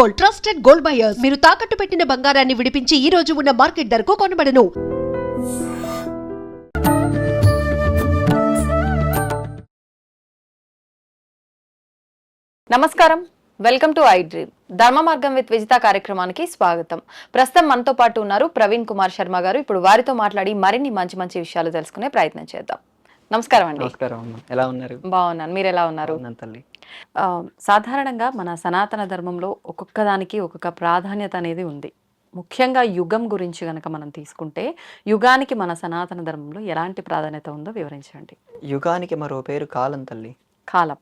Gold trusted gold buyers. మీరు తాకట్టు పెట్టిన బంగారాన్ని విడిపించి ఈ రోజు ఉన్న మార్కెట్ ధరకు కొనబడను. నమస్కారం. వెల్కమ్ టు ఐ డ్రీమ్ ధర్మ మార్గం విత్ విజిత కార్యక్రమానికి స్వాగతం. ప్రస్తుతం మనతో పాటు ఉన్నారు ప్రవీణ్ కుమార్ శర్మ గారు. ఇప్పుడు వారితో మాట్లాడి మరిన్ని మంచి మంచి విషయాలు తెలుసుకునే ప్రయత్నం చేద్దాం. నమస్కారం అండి. నమస్కారం ఎలా ఉన్నారు? బాగున్నాను. మీరు ఎలా ఉన్నారు? తల్లి. సాధారణంగా మన సనాతన ధర్మంలో ఒక్కొక్క దానికి ఒక్కొక్క ప్రాధాన్యత అనేది ఉంది. ముఖ్యంగా యుగం గురించి కనుక మనం తీసుకుంటే యుగానికి మన సనాతన ధర్మంలో ఎలాంటి ప్రాధాన్యత ఉందో వివరించండి. యుగానికి మరో పేరు కాలం తల్లి. కాలం.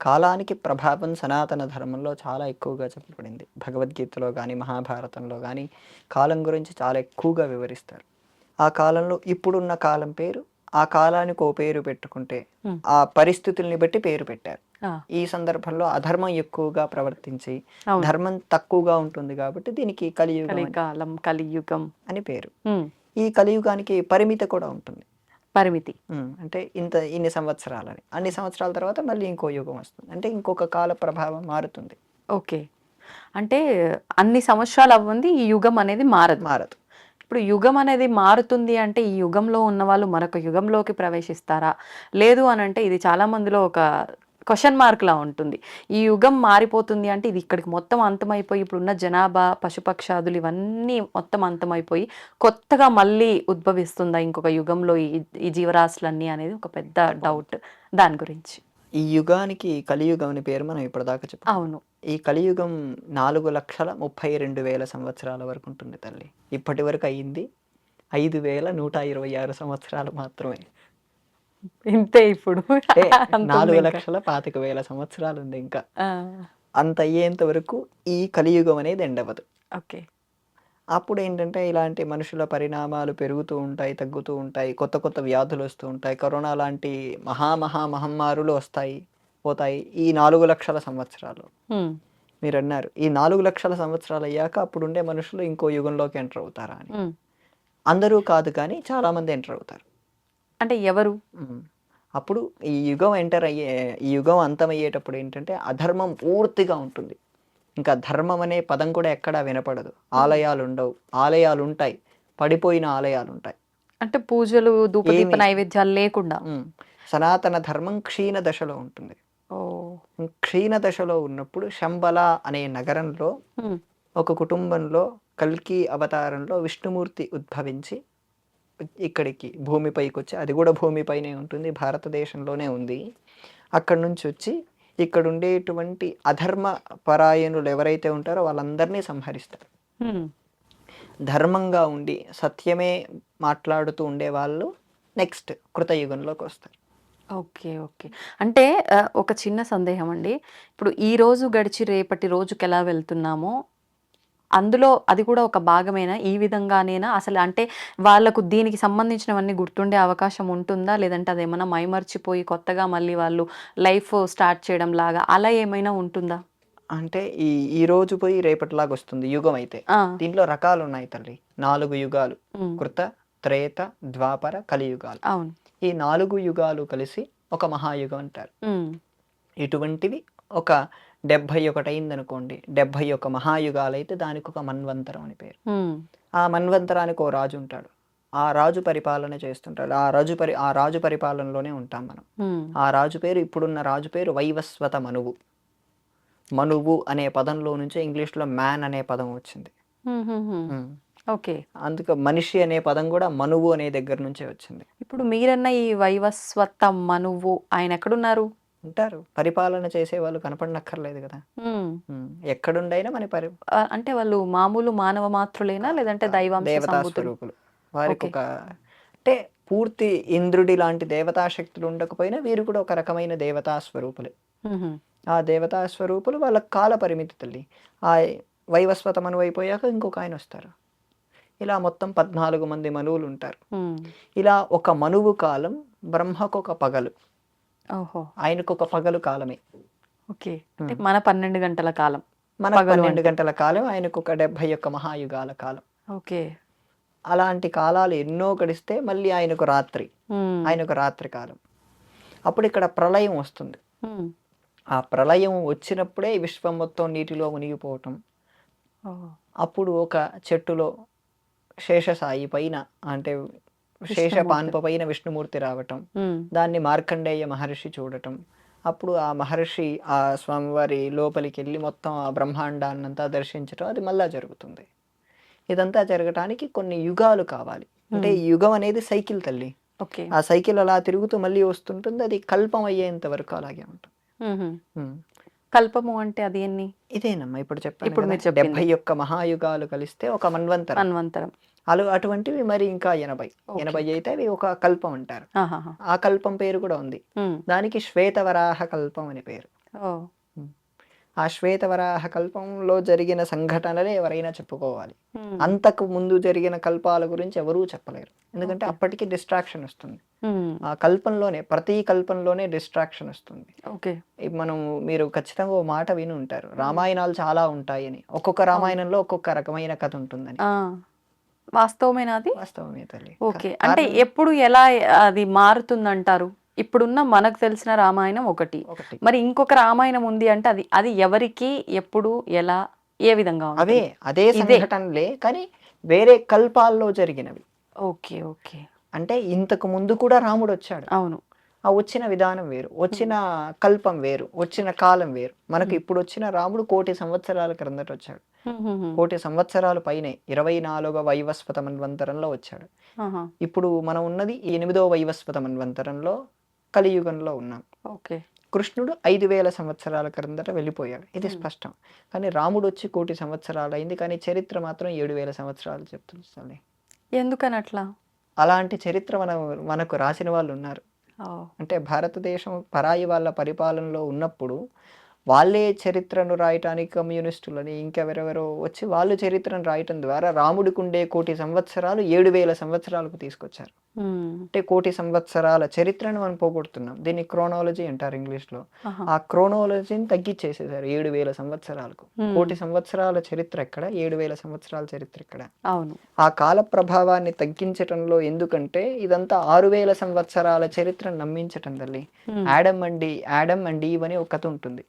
కాలానికి ప్రభావం సనాతన ధర్మంలో చాలా ఎక్కువగా చెప్పబడింది. భగవద్గీతలో కానీ మహాభారతంలో కానీ కాలం గురించి చాలా ఎక్కువగా వివరిస్తారు. ఆ కాలంలో ఇప్పుడున్న కాలం పేరు ఆ కాలానికి ఓ పేరు పెట్టుకుంటే. ఆ పరిస్థితుల్ని బట్టి పేరు పెట్టారు. ఈ సందర్భంలో అధర్మం ఎక్కువగా ప్రవర్తించి. ధర్మం తక్కువగా ఉంటుంది కాబట్టి దీనికి కలియుగం కలికాలం కలియుగం. అని పేరు. ఈ కలియుగానికి పరిమితి కూడా ఉంటుంది. పరిమితి. అంటే ఇంత ఇన్ని సంవత్సరాలని. అన్ని సంవత్సరాల తర్వాత మళ్ళీ ఇంకో యుగం వస్తుంది. అంటే ఇంకొక కాల ప్రభావం మారుతుంది. ఓకే. అంటే అన్ని సంవత్సరాలు అవ్వంది ఈ యుగం అనేది మారదు. మారదు. ఇప్పుడు యుగం అనేది మారుతుంది అంటే ఈ యుగంలో ఉన్న వాళ్ళు మరొక యుగంలోకి ప్రవేశిస్తారా? లేదు అని అంటే ఇది చాలా మందిలో ఒక క్వశ్చన్ మార్క్ లా ఉంటుంది. ఈ యుగం మారిపోతుంది అంటే ఇది ఇక్కడికి మొత్తం అంతమైపోయి ఇప్పుడున్న జనాభా పశుపక్షాదులు ఇవన్నీ మొత్తం అంతమైపోయి కొత్తగా మళ్ళీ ఉద్భవిస్తుందా ఇంకొక యుగంలో ఈ ఈ జీవరాశులన్నీ అనేది ఒక పెద్ద డౌట్ దాని గురించి. ఈ యుగానికి కలియుగం అని పేరు మనం ఇప్పటిదాకా చెప్పాం. అవును. ఈ కలియుగం నాలుగు లక్షల ముప్పై రెండు వేల సంవత్సరాల వరకు ఉంటుంది తల్లి. ఇప్పటి వరకు అయ్యింది ఐదు వేల నూట ఇరవై ఆరు సంవత్సరాలు మాత్రమే. ఇంతే ఇప్పుడు. నాలుగు. లక్షల పాతిక వేల సంవత్సరాలు ఉంది ఇంకా. అంత అయ్యేంత వరకు ఈ కలియుగం అనేది ఎండవదు ఓకే. అప్పుడు ఏంటంటే ఇలాంటి మనుషుల పరిణామాలు పెరుగుతూ ఉంటాయి తగ్గుతూ ఉంటాయి కొత్త కొత్త వ్యాధులు వస్తూ ఉంటాయి కరోనా లాంటి మహా మహా మహమ్మారులు వస్తాయి. పోతాయి ఈ నాలుగు లక్షల సంవత్సరాలు. మీరు అన్నారు ఈ నాలుగు లక్షల సంవత్సరాలు అయ్యాక అప్పుడు ఉండే మనుషులు ఇంకో యుగంలోకి ఎంటర్ అవుతారా అని. అందరూ కాదు కానీ చాలా మంది ఎంటర్ అవుతారు. అంటే ఎవరు. అప్పుడు ఈ యుగం ఎంటర్ అయ్యే ఈ యుగం అంతమయ్యేటప్పుడు ఏంటంటే అధర్మం పూర్తిగా ఉంటుంది. ఇంకా ధర్మం అనే పదం కూడా ఎక్కడా వినపడదు. ఆలయాలు ఉండవు ఆలయాలు ఉంటాయి పడిపోయిన ఆలయాలు ఉంటాయి అంటే పూజలు ధూపదీప నైవేద్యాలు లేకుండా. సనాతన ధర్మం క్షీణ దశలో ఉంటుంది. క్షీణ దశలో ఉన్నప్పుడు శంబల అనే నగరంలో. ఒక కుటుంబంలో కల్కి అవతారంలో విష్ణుమూర్తి ఉద్భవించి ఇక్కడికి భూమిపైకి వచ్చి అది కూడా భూమిపైనే ఉంటుంది భారతదేశంలోనే ఉంది అక్కడి నుంచి వచ్చి ఇక్కడ ఉండేటువంటి అధర్మ పరాయణులు ఎవరైతే ఉంటారో వాళ్ళందరినీ సంహరిస్తారు. ధర్మంగా ఉండి సత్యమే మాట్లాడుతూ ఉండే వాళ్ళు నెక్స్ట్ కృతయుగంలోకి వస్తారు ఓకే ఓకే. అంటే ఆ, ఒక చిన్న సందేహం అండి ఇప్పుడు ఈ రోజు గడిచి రేపటి రోజుకి ఎలా వెళ్తున్నామో అందులో అది కూడా ఒక భాగమేనా? ఈ విధంగానేనా? అసలు అంటే వాళ్ళకు దీనికి సంబంధించినవన్నీ గుర్తుండే అవకాశం ఉంటుందా? లేదంటే అదేమైనా మైమర్చిపోయి కొత్తగా మళ్ళీ వాళ్ళు లైఫ్ స్టార్ట్ చేయడం లాగా అలా ఏమైనా ఉంటుందా? అంటే ఈ ఈ రోజు పోయి రేపటిలాగా వస్తుంది యుగం అయితే. ఆ, దీంట్లో రకాలు ఉన్నాయి తల్లి. నాలుగు యుగాలు. ఉమ్, కృత త్రేత ద్వాపర కలియుగాలు. అవును. ఈ నాలుగు యుగాలు కలిసి ఒక మహాయుగం అంటారు. ఇటువంటివి ఒక డెబ్భై ఒకటి అయిందనుకోండి. డెబ్భై ఒక మహాయుగాలు అయితే దానికి ఒక మన్వంతరం అని పేరు. ఆ మన్వంతరానికి ఓ రాజు ఉంటాడు. ఆ రాజు పరిపాలన చేస్తుంటాడు. ఆ రాజు పరి ఆ రాజు పరిపాలనలోనే ఉంటాం మనం. ఆ రాజు పేరు ఇప్పుడున్న రాజు పేరు వైవస్వత మనువు. మనువు అనే పదంలో నుంచే ఇంగ్లీష్లో మ్యాన్ అనే పదం వచ్చింది. ఓకే. అందుకే మనిషి అనే పదం కూడా మనువు అనే దగ్గర నుంచే వచ్చింది. ఇప్పుడు మీరన్న ఈ వైవస్వత మనువు ఆయన ఎక్కడున్నారు? ఉంటారు. పరిపాలన చేసే వాళ్ళు కనపడనక్కర్లేదు కదా. ఎక్కడుండైనా మన పరి అంటే వాళ్ళు మామూలు మానవ మాత్రులేనా? లేదంటే దైవాంశ దేవతా స్వరూపులు. వారికి. ఒక అంటే పూర్తి ఇంద్రుడి లాంటి దేవతా శక్తులు ఉండకపోయినా వీరు కూడా ఒక రకమైన దేవతా స్వరూపులే. ఆ దేవతా స్వరూపులు వాళ్ళ కాల పరిమితి తల్లి. ఆ వైవస్వత మనువు అయిపోయాక ఇంకొక ఆయన వస్తారు. ఇలా మొత్తం పద్నాలుగు మంది మనువులు ఉంటారు. ఇలా ఒక మనువు కాలం బ్రహ్మకు ఒక పగలు. ఓహో. ఆయనకు ఒక పగలు కాలమే. ఓకే. అంటే మన పన్నెండు గంటల కాలం. మన పన్నెండు. గంటల కాలం ఆయనకు ఒక డెబ్భై ఒక్క మహాయుగాల కాలం. ఓకే. అలాంటి కాలాలు ఎన్నో గడిస్తే మళ్ళీ ఆయనకు రాత్రి. ఆయనకు రాత్రి కాలం. అప్పుడు ఇక్కడ ప్రళయం వస్తుంది. ఆ ప్రళయం వచ్చినప్పుడే విశ్వం మొత్తం నీటిలో మునిగిపోవటం. అప్పుడు ఒక చెట్టులో శేషసాయి పైన అంటే శేష. పాన్ప పైన విష్ణుమూర్తి రావటం. దాన్ని మార్కండేయ మహర్షి చూడటం. అప్పుడు ఆ మహర్షి ఆ స్వామివారి లోపలికి వెళ్ళి మొత్తం ఆ బ్రహ్మాండాన్నంతా దర్శించటం అది మళ్ళా జరుగుతుంది. ఇదంతా జరగటానికి కొన్ని యుగాలు కావాలి. అంటే యుగం అనేది సైకిల్ తల్లి. ఓకే. ఆ సైకిల్ అలా తిరుగుతూ మళ్ళీ వస్తుంటుంది అది కల్పం అయ్యేంత వరకు అలాగే ఉంటుంది. కల్పము అంటే అది ఎన్ని? ఇదేనమ్మా ఇప్పుడు చెప్పాను ఇప్పుడు. డెబ్బై ఒక్క మహాయుగాలు కలిస్తే ఒక మన్వంతరం. మన్వంతరం. అలు అటువంటివి మరి ఇంకా ఎనభై. ఎనభై అయితే అవి ఒక కల్పం అంటారు. ఆ కల్పం పేరు కూడా ఉంది. దానికి శ్వేతవరాహ కల్పం అని పేరు. ఆ శ్వేతవరాహ కల్పంలో జరిగిన సంఘటనలే ఎవరైనా చెప్పుకోవాలి. అంతకు ముందు జరిగిన కల్పాల గురించి ఎవరూ చెప్పలేరు ఎందుకంటే. అప్పటికి డిస్ట్రాక్షన్ వస్తుంది. ఆ కల్పంలోనే ప్రతి కల్పంలోనే డిస్ట్రాక్షన్ వస్తుంది ఓకే మనం మీరు ఖచ్చితంగా ఓ మాట విని ఉంటారు రామాయణాలు చాలా ఉంటాయని ఒక్కొక్క రామాయణంలో ఒక్కొక్క రకమైన కథ ఉంటుందని. వాస్తవమేనా అది? వాస్తవమే తల్లి. ఓకే. అంటే ఎప్పుడు ఎలా అది మారుతుందంటారు? ఇప్పుడున్న మనకు తెలిసిన రామాయణం ఒకటి. మరి ఇంకొక రామాయణం ఉంది అంటే అది అది ఎవరికి ఎప్పుడు ఎలా ఏ విధంగా అదే ఇదే. సంఘటనలే కానీ వేరే కల్పాల్లో జరిగినవి. Okay okay. అంటే ఇంతకు ముందు కూడా రాముడు వచ్చాడు. అవును. ఆ వచ్చిన విధానం వేరు వచ్చిన కల్పం వేరు వచ్చిన కాలం వేరు. మనకు ఇప్పుడు వచ్చిన రాముడు కోటి సంవత్సరాల క్రిందట వచ్చాడు. కోటి సంవత్సరాల పైనే ఇరవై నాలుగవ వైవస్వత మన్వంతరంలో వచ్చాడు. ఇప్పుడు మనం ఉన్నది ఎనిమిదవ వైవస్వత మన్వంతరంలో కలియుగంలో ఉన్నాం. ఓకే. కృష్ణుడు ఐదు వేల సంవత్సరాల క్రిందట వెళ్ళిపోయాడు. ఇది స్పష్టం. కానీ రాముడు వచ్చి కోటి సంవత్సరాలు అయింది. కానీ చరిత్ర మాత్రం ఏడు వేల సంవత్సరాలు చెప్తుంది ఎందుకని అట్లా? అలాంటి చరిత్ర మన మనకు రాసిన వాళ్ళు ఉన్నారు. అంటే భారతదేశం పరాయి వాళ్ళ పరిపాలనలో ఉన్నప్పుడు వాళ్ళే చరిత్రను రాయటానికి కమ్యూనిస్టులని ఇంకెవరెవరో వచ్చి వాళ్ళు చరిత్రను రాయటం ద్వారా రాముడికి ఉండే కోటి సంవత్సరాలు ఏడు వేల సంవత్సరాలకు తీసుకొచ్చారు. అంటే కోటి సంవత్సరాల చరిత్రను మనం పోగొడుతున్నాం. దీన్ని క్రోనాలజీ అంటారు ఇంగ్లీష్లో. ఆహా. ఆ క్రోనాలజీని తగ్గించేసేసారు ఏడు వేల సంవత్సరాలకు. కోటి సంవత్సరాల చరిత్ర ఎక్కడ? ఏడు వేల సంవత్సరాల చరిత్ర ఎక్కడ? అవును. ఆ కాల ప్రభావాన్ని తగ్గించటంలో ఎందుకంటే ఇదంతా ఆరు వేల సంవత్సరాల చరిత్రను నమ్మించటం తల్లి. యాడమ్ అండి యాడమ్ అండ్ ఈవ్ అని ఒక కథ ఉంటుంది.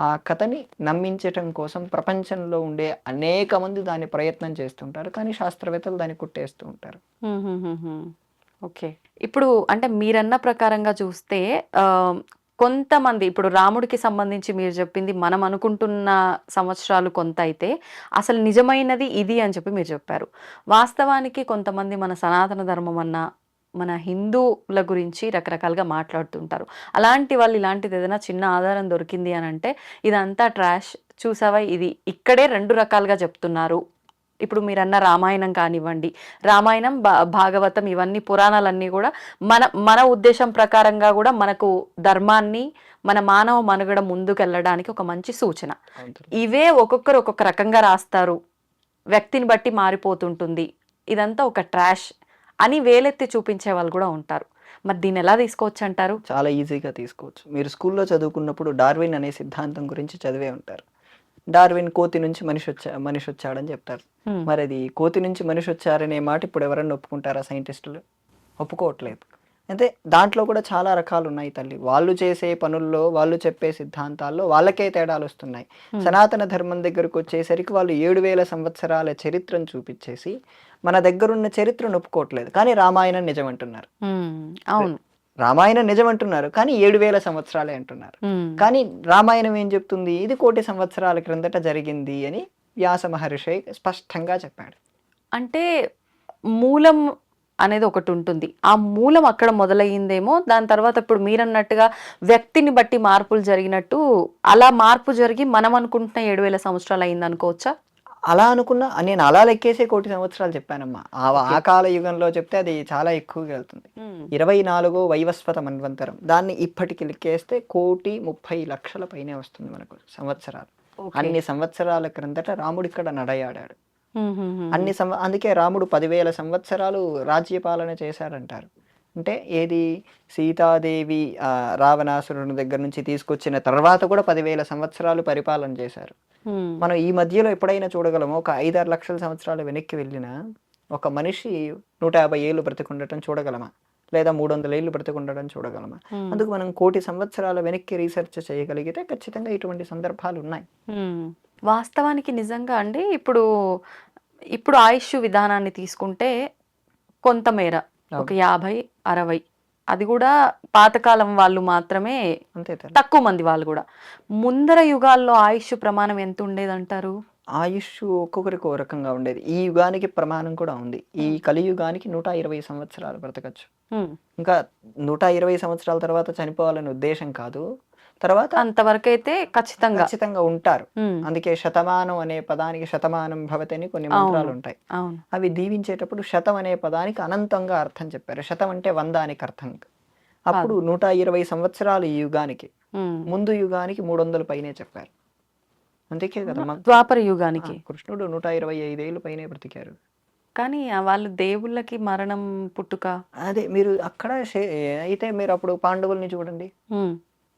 ఆ కథని నమ్మించటం కోసం ప్రపంచంలో ఉండే అనేక మంది దాన్ని ప్రయత్నం చేస్తుంటారు. కానీ శాస్త్రవేత్తలు దాన్ని కుట్టేస్తూ ఉంటారు. ఓకే. ఇప్పుడు అంటే మీరన్న ప్రకారంగా చూస్తే కొంతమంది ఇప్పుడు రాముడికి సంబంధించి మీరు చెప్పింది మనం అనుకుంటున్న సంవత్సరాలు కొంత అయితే అసలు నిజమైనది ఇది అని చెప్పి మీరు చెప్పారు. వాస్తవానికి కొంతమంది మన సనాతన ధర్మం అన్న మన హిందువుల గురించి రకరకాలుగా మాట్లాడుతుంటారు. అలాంటి వాళ్ళు ఇలాంటిది ఏదైనా చిన్న ఆధారం దొరికింది అని అంటే ఇదంతా ట్రాష్ చూసావా? ఇది ఇక్కడే రెండు రకాలుగా చెప్తున్నారు. ఇప్పుడు మీరన్న రామాయణం కానివ్వండి రామాయణం భాగవతం ఇవన్నీ పురాణాలన్నీ కూడా మన మన ఉద్దేశం ప్రకారంగా కూడా మనకు ధర్మాన్ని మన మానవ మనుగడ ముందుకెళ్ళడానికి ఒక మంచి సూచన. ఇవే ఒక్కొక్కరు ఒక్కొక్క రకంగా రాస్తారు. వ్యక్తిని బట్టి మారిపోతుంటుంది. ఇదంతా ఒక ట్రాష్ అని వేలెత్తి చూపించే వాళ్ళు కూడా ఉంటారు. మరి దీన్ని ఎలా తీసుకోవచ్చు అంటారు చాలా ఈజీగా తీసుకోవచ్చు. మీరు స్కూల్లో చదువుకున్నప్పుడు డార్విన్ అనే సిద్ధాంతం గురించి చదివే ఉంటారు. డార్విన్ కోతి నుంచి మనిషి వచ్చా మనిషి వచ్చాడని చెప్తారు. మరి అది కోతి నుంచి మనిషి వచ్చారనే మాట ఇప్పుడు ఎవరన్నా ఒప్పుకుంటారా సైంటిస్టులు? ఒప్పుకోవట్లేదు. అయితే దాంట్లో కూడా చాలా రకాలు ఉన్నాయి తల్లి. వాళ్ళు చేసే పనుల్లో వాళ్ళు చెప్పే సిద్ధాంతాల్లో వాళ్ళకే తేడాలు వస్తున్నాయి. సనాతన ధర్మం దగ్గరకు వచ్చేసరికి వాళ్ళు ఏడు వేల సంవత్సరాల చరిత్రను చూపించేసి మన దగ్గరున్న చరిత్రను ఒప్పుకోవట్లేదు. కానీ రామాయణం నిజం అంటున్నారు హ్మ్. అవును. రామాయణం నిజం అంటున్నారు కానీ ఏడు వేల సంవత్సరాలే అంటున్నారు. కానీ రామాయణం ఏం చెప్తుంది? ఇది కోటి సంవత్సరాల క్రిందట జరిగింది అని వ్యాస మహర్షి స్పష్టంగా చెప్పాడు. అంటే మూలం అనేది ఒకటి ఉంటుంది. ఆ మూలం అక్కడ మొదలయ్యిందేమో దాని తర్వాత ఇప్పుడు మీరన్నట్టుగా వ్యక్తిని బట్టి మార్పులు జరిగినట్టు అలా మార్పు జరిగి మనం అనుకుంటున్న ఏడు వేల సంవత్సరాలు అయింది అనుకోవచ్చా అలా అనుకున్నా నేను అలా లెక్కేసే కోటి సంవత్సరాలు చెప్పానమ్మా. ఆ కాల యుగంలో చెప్తే అది చాలా ఎక్కువగా వెళ్తుంది. ఇరవై నాలుగో వైవస్వత మన్వంతరం. దాన్ని ఇప్పటికి లెక్కేస్తే కోటి ముప్పై లక్షల పైనే వస్తుంది మనకు సంవత్సరాలు. అన్ని సంవత్సరాల క్రిందట రాముడు ఇక్కడ నడయాడాడు. అన్ని సంవ అందుకే రాముడు పదివేల సంవత్సరాలు రాజ్యపాలన చేశాడంటారు. అంటే ఏది సీతాదేవి రావణాసురుని దగ్గర నుంచి తీసుకొచ్చిన తర్వాత కూడా పదివేల సంవత్సరాలు పరిపాలన చేశారు. మనం ఈ మధ్యలో ఎప్పుడైనా చూడగలము ఒక ఐదారు లక్షల సంవత్సరాలు వెనక్కి వెళ్ళినా ఒక మనిషి నూట యాభై ఏళ్ళు బ్రతికుండటం చూడగలమా లేదా మూడు వందల ఏళ్ళు బ్రతికుండడం చూడగలమా. అందుకు మనం కోటి సంవత్సరాల వెనక్కి రీసెర్చ్ చేయగలిగితే ఖచ్చితంగా ఇటువంటి సందర్భాలు ఉన్నాయి. వాస్తవానికి నిజంగా అండి ఇప్పుడు ఇప్పుడు ఆయుష్ విధానాన్ని తీసుకుంటే కొంతమేర ఒక యాభై అరవై. అది కూడా పాతకాలం వాళ్ళు మాత్రమే తక్కువ మంది వాళ్ళు కూడా. ముందర యుగాల్లో ఆయుష్ ప్రమాణం ఎంత ఉండేదంటారు? ఆయుష్ ఒక్కొక్కరికి ఒక రకంగా ఉండేది. ఈ యుగానికి ప్రమాణం కూడా ఉంది. ఈ కలియుగానికి నూట ఇరవై సంవత్సరాలు బ్రతకచ్చు. ఇంకా నూట ఇరవై సంవత్సరాల తర్వాత చనిపోవాలనే ఉద్దేశం కాదు. తర్వాత అంతవరకు అయితే ఖచ్చితంగా. ఖచ్చితంగా ఉంటారు. అందుకే శతమానం అనే పదానికి శతమానం భవతి అని కొన్ని మంత్రాలు ఉంటాయి. అవి దీవించేటప్పుడు శతం అనే పదానికి అనంతంగా అర్థం చెప్పారు. శతం అంటే వంద అనికి అర్థం. అప్పుడు నూట ఇరవై సంవత్సరాలు ఈ యుగానికి. ముందు యుగానికి మూడు వందల పైనే చెప్పారు. అందుకే కదా ద్వాపర యుగానికి. కృష్ణుడు నూట ఇరవై ఐదేళ్ళు పైనే బ్రతికారు. కానీ వాళ్ళు దేవుళ్ళకి మరణం పుట్టుక. అదే మీరు అక్కడ అయితే మీరు అప్పుడు పాండవుల్ని చూడండి.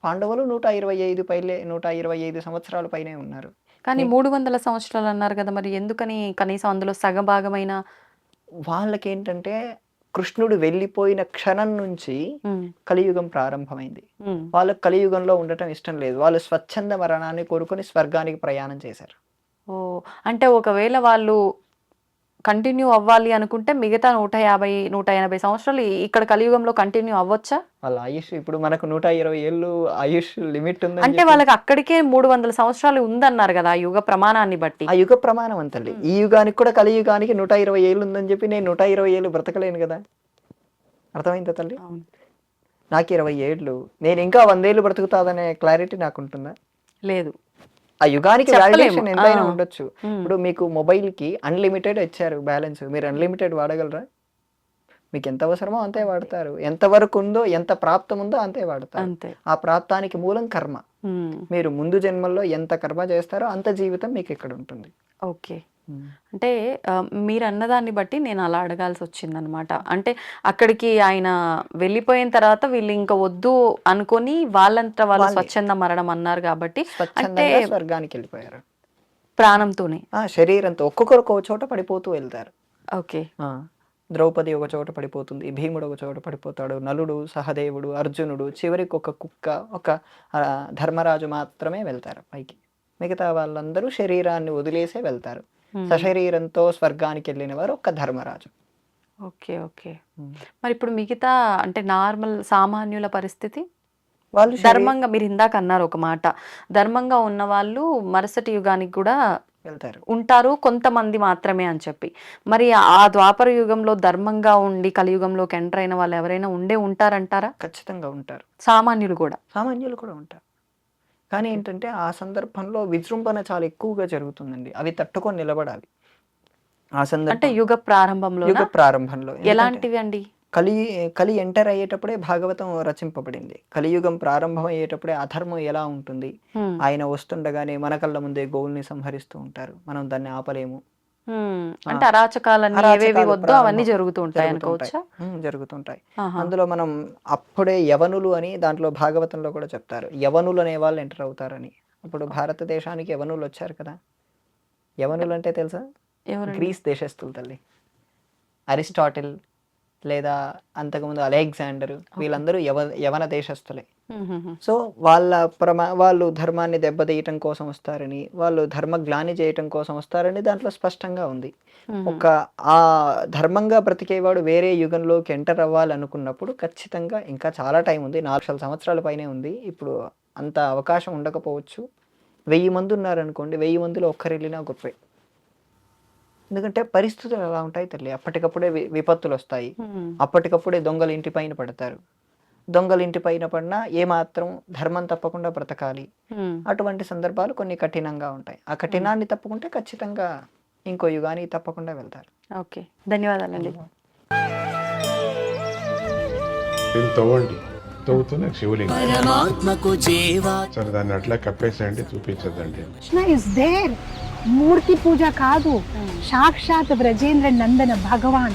పాండవులు నూట ఇరవై ఐదు పైలే నూట ఇరవై ఐదు సంవత్సరాల పైనే ఉన్నారు. కానీ మూడు వందల సంవత్సరాలు అన్నారు కదా మరి ఎందుకని కనీసం అందులో సగభాగమైన? వాళ్ళకేంటంటే కృష్ణుడు వెళ్ళిపోయిన క్షణం నుంచి. కలియుగం ప్రారంభమైంది. వాళ్ళకి కలియుగంలో ఉండటం ఇష్టం లేదు. వాళ్ళు స్వచ్ఛంద మరణాన్ని కోరుకొని స్వర్గానికి ప్రయాణం చేశారు. ఓ అంటే ఒకవేళ వాళ్ళు కంటిన్యూ అవ్వాలి అనుకుంటే మిగతా నూట యాభై నూట ఎనభై సంవత్సరాలు ఈ- ఇక్కడ కలియుగంలో కంటిన్యూ అవ్వచ్చా? వాళ్ళ ఆయుష్ ఇప్పుడు మనకు నూట ఇరవై ఏళ్ళు ఆయుష్ లిమిట్ ఉంది అంటే వాళ్ళకి అక్కడికే మూడు వందల సంవత్సరాలు ఉందన్నారు కదా ఆ యుగ ప్రమాణాన్ని బట్టి. ఆ యుగ ప్రమాణం అంతల్లి ఈ యుగానికి కూడా కలియుగానికి నూట ఇరవై ఏళ్ళు ఉందని చెప్పి నేను నూట ఇరవై ఏళ్ళు బ్రతకలేను కదా. అర్థమైందా తల్లి? అవును. నాకు ఇరవై ఏళ్ళు. నేను ఇంకా వందేళ్ళు బ్రతుకుతాదనే క్లారిటీ నాకు ఉంటుందా లేదు. ఆ యుగానికి. వాల్యుయేషన్ ఎంతైనా. ఉండొచ్చు. ఇప్పుడు మీకు మొబైల్కి అన్లిమిటెడ్ ఇచ్చారు బ్యాలెన్స్ మీరు అన్లిమిటెడ్ వాడగలరా? మీకు ఎంత అవసరమో అంతే వాడతారు. ఎంత వరకు ఉందో ఎంత ప్రాప్తం ఉందో అంతే వాడతారు. అంతే. ఆ ప్రాప్తానికి మూలం కర్మ. మీరు ముందు జన్మల్లో ఎంత కర్మ చేస్తారో అంత జీవితం మీకు ఇక్కడ ఉంటుంది. ఓకే. అంటే మీరు అన్నదాన్ని బట్టి నేను అలా అడగాల్సి వచ్చిందనమాట అంటే అక్కడికి ఆయన వెళ్ళిపోయిన తర్వాత వీళ్ళు ఇంకా వద్దు అనుకొని వాళ్ళంతా వాళ్ళు. స్వచ్ఛంద మరణం అన్నారు కాబట్టి అంటే స్వర్గానికి వెళ్ళిపోయారు. ప్రాణంతోనే. శరీరంతో ఒక్కొక్కరు ఒక చోట పడిపోతూ వెళ్తారు. ఓకే. ఆ, ద్రౌపది ఒక చోట పడిపోతుంది భీముడు ఒక చోట పడిపోతాడు నలుడు సహదేవుడు అర్జునుడు చివరికి ఒక కుక్క ఒక ధర్మరాజు మాత్రమే వెళ్తారు పైకి. మిగతా వాళ్ళందరూ శరీరాన్ని వదిలేసే వెళ్తారు. సశరీరంతో స్వర్గానికి వెళ్ళిన వారు ఒక్క ధర్మరాజు. Okay okay. మరి ఇప్పుడు మిగతా అంటే నార్మల్ సామాన్యుల పరిస్థితి? వాళ్ళు ధర్మంగా మీరు ఇందాక అన్నారు ఒక మాట. ధర్మంగా ఉన్న వాళ్ళు మరుసటి యుగానికి కూడా వెళ్తారు. ఉంటారు కొంతమంది మాత్రమే అని చెప్పి. మరి ఆ ద్వాపర యుగంలో ధర్మంగా ఉండి కలియుగంలోకి ఎంటర్ అయిన వాళ్ళు ఎవరైనా ఉండే ఉంటారంటారా? ఖచ్చితంగా ఉంటారు. సామాన్యులు కూడా. సామాన్యులు కూడా ఉంటారు. కానీ ఏంటంటే ఆ సందర్భంలో విజృంభణ చాలా ఎక్కువగా జరుగుతుందండి. అవి తట్టుకొని నిలబడాలి. ఆ అంటే సందర్భం యుగ ప్రారంభంలో యుగ ప్రారంభంలో. ఎలాంటివి అండి? కలి కలి ఎంటర్ అయ్యేటప్పుడే భాగవతం రచింపబడింది. కలియుగం ప్రారంభం అయ్యేటప్పుడే అధర్మం ఎలా ఉంటుంది. ఆయన వస్తుండగానే మన కళ్ళ ముందే గోవుల్ని సంహరిస్తూ ఉంటారు. మనం దాన్ని ఆపలేము. అంటే అరాచకాలన్నీ ఏవేవి వద్దో అవన్నీ జరుగుతూ ఉంటాయి. అనుకోవచ్చా? జరుగుతుంటాయి. అందులో మనం అప్పుడే యవనులు అని దాంట్లో భాగవతంలో కూడా చెప్తారు. యవనులు అనే వాళ్ళు ఎంటర్ అవుతారని. అప్పుడు భారతదేశానికి యవనులు వచ్చారు కదా? యవనులు అంటే తెలుసా? గ్రీస్ దేశస్తులు తల్లి. అరిస్టాటిల్ లేదా అంతకుముందు అలెగ్జాండర్. వీళ్ళందరూ యవ యవన దేశస్తులే. సో వాళ్ళ ప్రమా వాళ్ళు ధర్మాన్ని దెబ్బతీయటం కోసం వస్తారని వాళ్ళు ధర్మ గ్లాని చేయటం కోసం వస్తారని దాంట్లో స్పష్టంగా ఉంది. ఒక ఆ ధర్మంగా బ్రతికేవాడు వేరే యుగంలోకి ఎంటర్ అవ్వాలనుకున్నప్పుడు ఖచ్చితంగా ఇంకా చాలా టైం ఉంది. నాలుగు వందల సంవత్సరాల పైనే ఉంది. ఇప్పుడు అంత అవకాశం ఉండకపోవచ్చు. వెయ్యి మంది ఉన్నారనుకోండి వెయ్యి మందిలో ఒక్కరు వెళ్ళినా గొప్పే ఎందుకంటే పరిస్థితులు ఎలా ఉంటాయి తల్లి. అప్పటికప్పుడే విపత్తులు వస్తాయి. అప్పటికప్పుడే దొంగలు ఇంటి పైన పడతారు. దొంగలు ఇంటి పైన పడినా ఏమాత్రం ధర్మం తప్పకుండా బ్రతకాలి. అటువంటి సందర్భాలు కొన్ని కఠినంగా ఉంటాయి. ఆ కఠినాన్ని తప్పుకుంటే ఖచ్చితంగా ఇంకో యుగానికి తప్పకుండా వెళ్తారు. ఓకే. ధన్యవాదాలండి. దీన్ని తవ్వండి. తవ్వుతూనే శివలింగం. పరమాత్మకు జీవా. సరే దాన్ని అట్లా కప్పేసేయండి చూపించదండి కృష్ణ ఇస్ దేర్ మూర్తి పూజ కాదు. సాక్షాత్ బ్రజేంద్ర నందన భగవాన్.